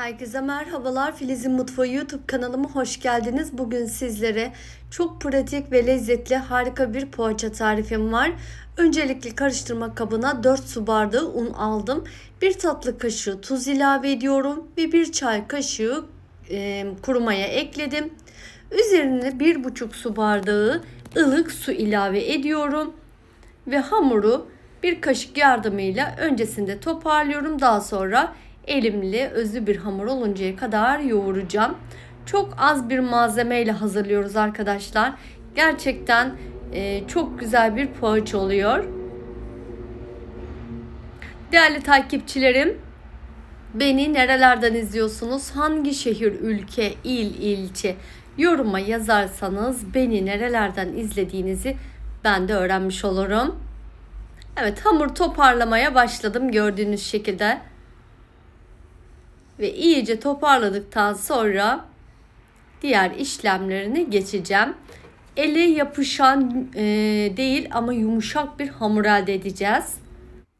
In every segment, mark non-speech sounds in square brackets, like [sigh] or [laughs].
Herkese merhabalar. Filiz'in Mutfağı YouTube kanalıma hoş geldiniz. Bugün sizlere çok pratik ve lezzetli harika bir poğaça tarifim var. Öncelikle karıştırma kabına 4 su bardağı un aldım. 1 tatlı kaşığı tuz ilave ediyorum ve 1 çay kaşığı e, kuru maya ekledim. Üzerine 1,5 su bardağı ılık su ilave ediyorum ve hamuru bir kaşık yardımıyla öncesinde toparlıyorum. Daha sonra elimle özlü bir hamur oluncaya kadar yoğuracağım. Çok az bir malzemeyle hazırlıyoruz arkadaşlar. Gerçekten e, çok güzel bir poğaça oluyor. Değerli takipçilerim, beni nerelerden izliyorsunuz? Hangi şehir, ülke, il, ilçe yoruma yazarsanız beni nerelerden izlediğinizi ben de öğrenmiş olurum. Evet hamur toparlamaya başladım gördüğünüz şekilde. Ve iyice toparladıktan sonra diğer işlemlerini geçeceğim. Ele yapışan e, değil ama yumuşak bir hamur elde edeceğiz.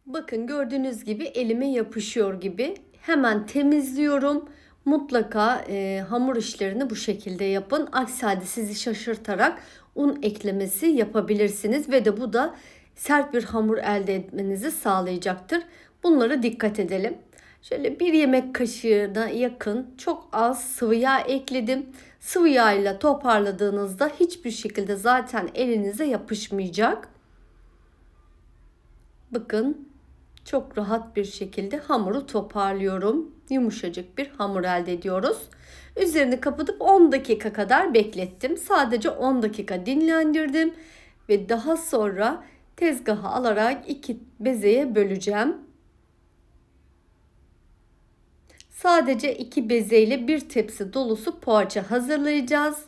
Bakın gördüğünüz gibi elime yapışıyor gibi. Hemen temizliyorum. Mutlaka e, hamur işlerini bu şekilde yapın. Aksi halde sizi şaşırtarak un eklemesi yapabilirsiniz ve de bu da sert bir hamur elde etmenizi sağlayacaktır. Bunlara dikkat edelim. Şöyle bir yemek kaşığına yakın çok az sıvı yağ ekledim. Sıvı yağ ile toparladığınızda hiçbir şekilde zaten elinize yapışmayacak. Bakın çok rahat bir şekilde hamuru toparlıyorum. Yumuşacık bir hamur elde ediyoruz. Üzerini kapatıp 10 dakika kadar beklettim. Sadece 10 dakika dinlendirdim ve daha sonra tezgaha alarak iki bezeye böleceğim. Sadece iki bezeyle bir tepsi dolusu poğaça hazırlayacağız.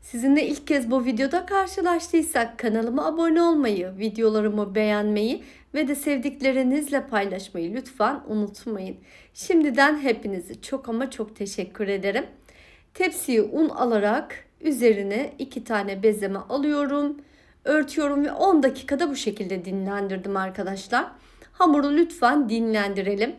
Sizinle ilk kez bu videoda karşılaştıysak kanalıma abone olmayı, videolarımı beğenmeyi ve de sevdiklerinizle paylaşmayı lütfen unutmayın. Şimdiden hepinizi çok ama çok teşekkür ederim. Tepsiye un alarak üzerine iki tane bezeme alıyorum örtüyorum ve 10 dakikada bu şekilde dinlendirdim arkadaşlar. Hamuru lütfen dinlendirelim.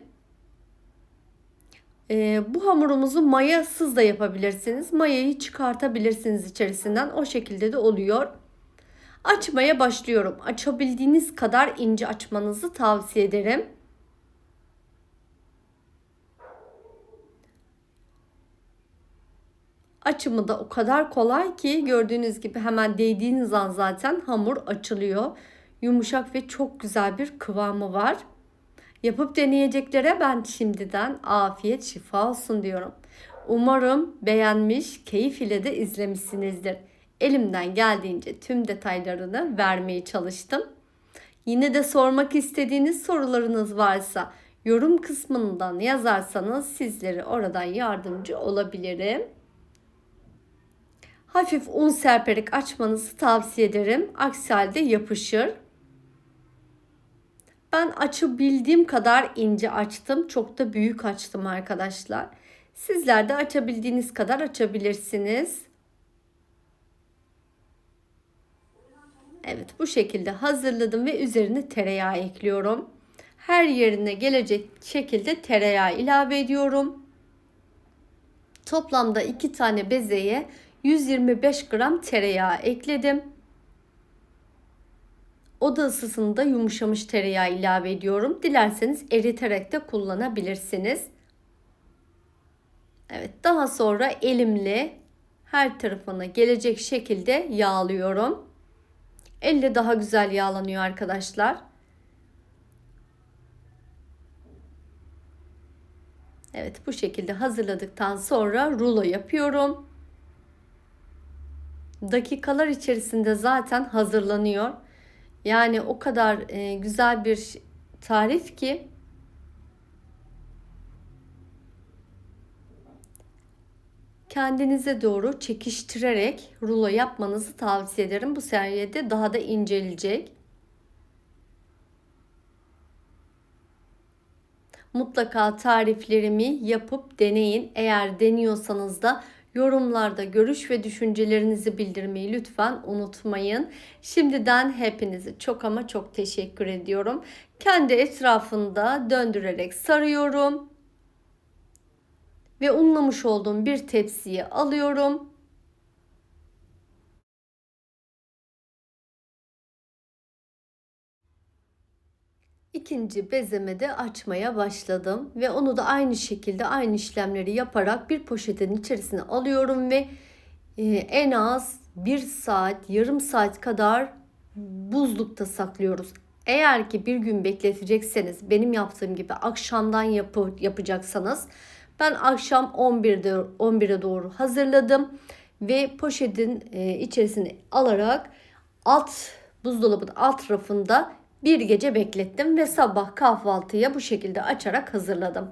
Ee, bu hamurumuzu mayasız da yapabilirsiniz. Mayayı çıkartabilirsiniz içerisinden. O şekilde de oluyor. Açmaya başlıyorum. Açabildiğiniz kadar ince açmanızı tavsiye ederim. Açımı da o kadar kolay ki gördüğünüz gibi hemen değdiğiniz an zaten hamur açılıyor. Yumuşak ve çok güzel bir kıvamı var. Yapıp deneyeceklere ben şimdiden afiyet şifa olsun diyorum. Umarım beğenmiş, keyif ile de izlemişsinizdir. Elimden geldiğince tüm detaylarını vermeye çalıştım. Yine de sormak istediğiniz sorularınız varsa yorum kısmından yazarsanız sizlere oradan yardımcı olabilirim. Hafif un serperek açmanızı tavsiye ederim. Aksi halde yapışır. Ben açabildiğim kadar ince açtım. Çok da büyük açtım arkadaşlar. Sizler de açabildiğiniz kadar açabilirsiniz. Evet bu şekilde hazırladım ve üzerine tereyağı ekliyorum. Her yerine gelecek şekilde tereyağı ilave ediyorum. Toplamda iki tane bezeye 125 gram tereyağı ekledim. Oda ısısında yumuşamış tereyağı ilave ediyorum. Dilerseniz eriterek de kullanabilirsiniz. Evet daha sonra elimle her tarafına gelecek şekilde yağlıyorum. Elle daha güzel yağlanıyor arkadaşlar. Evet bu şekilde hazırladıktan sonra rulo yapıyorum dakikalar içerisinde zaten hazırlanıyor. Yani o kadar e, güzel bir tarif ki kendinize doğru çekiştirerek rulo yapmanızı tavsiye ederim. Bu sayede daha da incelecek. Mutlaka tariflerimi yapıp deneyin. Eğer deniyorsanız da Yorumlarda görüş ve düşüncelerinizi bildirmeyi lütfen unutmayın. Şimdiden hepinizi çok ama çok teşekkür ediyorum. Kendi etrafında döndürerek sarıyorum. Ve unlamış olduğum bir tepsiye alıyorum. İkinci bezeme de açmaya başladım ve onu da aynı şekilde aynı işlemleri yaparak bir poşetin içerisine alıyorum ve e, en az bir saat, yarım saat kadar buzlukta saklıyoruz. Eğer ki bir gün bekletecekseniz benim yaptığım gibi akşamdan yapı, yapacaksanız ben akşam 11'de 11'e doğru hazırladım ve poşetin e, içerisine alarak alt buzdolabının alt rafında bir gece beklettim ve sabah kahvaltıya bu şekilde açarak hazırladım.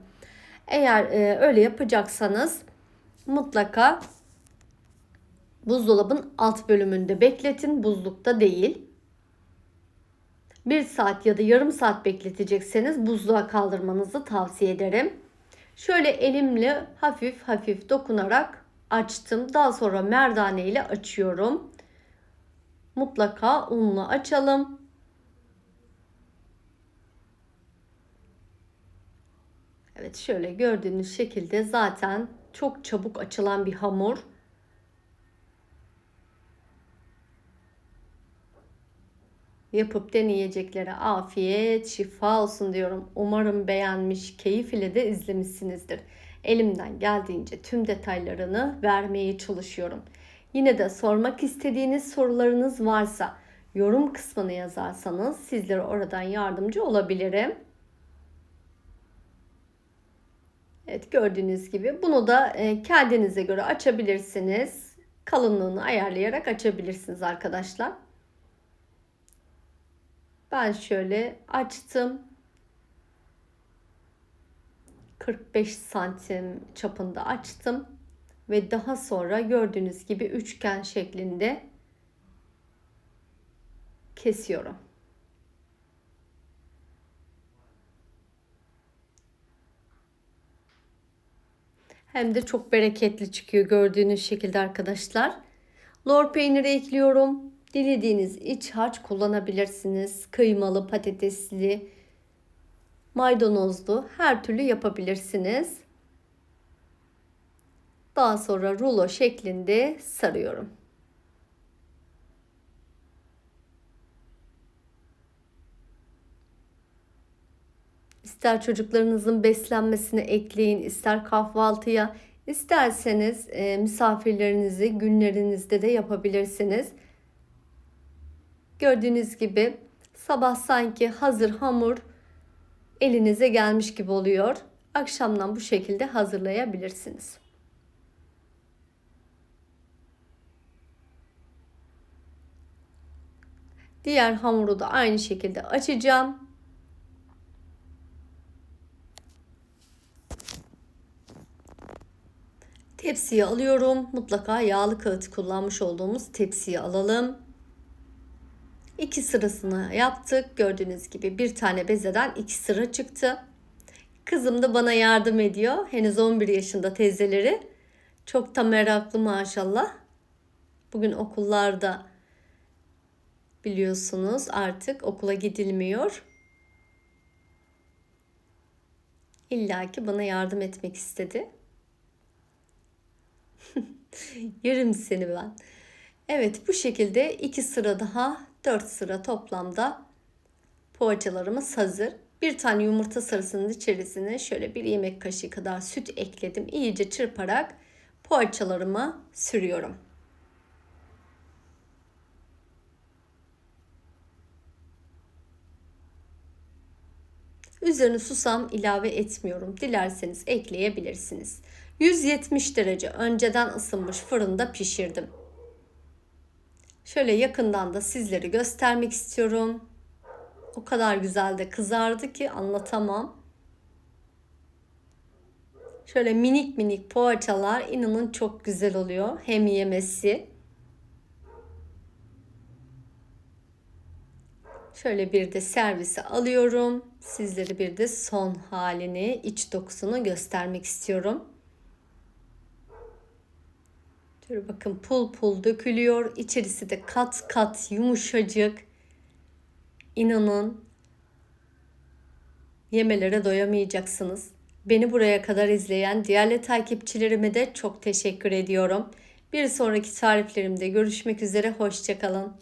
Eğer e, öyle yapacaksanız mutlaka buzdolabın alt bölümünde bekletin, buzlukta değil. Bir saat ya da yarım saat bekletecekseniz buzluğa kaldırmanızı tavsiye ederim. Şöyle elimle hafif hafif dokunarak açtım. Daha sonra merdane ile açıyorum. Mutlaka unla açalım. Evet şöyle gördüğünüz şekilde zaten çok çabuk açılan bir hamur. Yapıp deneyeceklere afiyet, şifa olsun diyorum. Umarım beğenmiş, keyif ile de izlemişsinizdir. Elimden geldiğince tüm detaylarını vermeye çalışıyorum. Yine de sormak istediğiniz sorularınız varsa yorum kısmına yazarsanız sizlere oradan yardımcı olabilirim. Evet gördüğünüz gibi bunu da e, kendinize göre açabilirsiniz. Kalınlığını ayarlayarak açabilirsiniz arkadaşlar. Ben şöyle açtım. 45 santim çapında açtım ve daha sonra gördüğünüz gibi üçgen şeklinde kesiyorum. Hem de çok bereketli çıkıyor gördüğünüz şekilde arkadaşlar. Lor peyniri ekliyorum. Dilediğiniz iç harç kullanabilirsiniz. Kıymalı, patatesli, maydanozlu her türlü yapabilirsiniz. Daha sonra rulo şeklinde sarıyorum. İster çocuklarınızın beslenmesine ekleyin, ister kahvaltıya, isterseniz e, misafirlerinizi günlerinizde de yapabilirsiniz. Gördüğünüz gibi sabah sanki hazır hamur elinize gelmiş gibi oluyor. Akşamdan bu şekilde hazırlayabilirsiniz. Diğer hamuru da aynı şekilde açacağım. Tepsiye alıyorum. Mutlaka yağlı kağıt kullanmış olduğumuz tepsiye alalım. İki sırasını yaptık. Gördüğünüz gibi bir tane bezeden iki sıra çıktı. Kızım da bana yardım ediyor. Henüz 11 yaşında teyzeleri. Çok da meraklı maşallah. Bugün okullarda biliyorsunuz artık okula gidilmiyor. İlla ki bana yardım etmek istedi. [laughs] Yerim seni ben. Evet bu şekilde iki sıra daha dört sıra toplamda poğaçalarımız hazır. Bir tane yumurta sarısının içerisine şöyle bir yemek kaşığı kadar süt ekledim. İyice çırparak poğaçalarımı sürüyorum. Üzerine susam ilave etmiyorum. Dilerseniz ekleyebilirsiniz. 170 derece önceden ısınmış fırında pişirdim. Şöyle yakından da sizleri göstermek istiyorum. O kadar güzel de kızardı ki anlatamam. Şöyle minik minik poğaçalar inanın çok güzel oluyor. Hem yemesi. Şöyle bir de servise alıyorum. Sizlere bir de son halini, iç dokusunu göstermek istiyorum. Şöyle bakın pul pul dökülüyor. İçerisi de kat kat yumuşacık. İnanın yemelere doyamayacaksınız. Beni buraya kadar izleyen diğerli takipçilerime de çok teşekkür ediyorum. Bir sonraki tariflerimde görüşmek üzere. Hoşçakalın.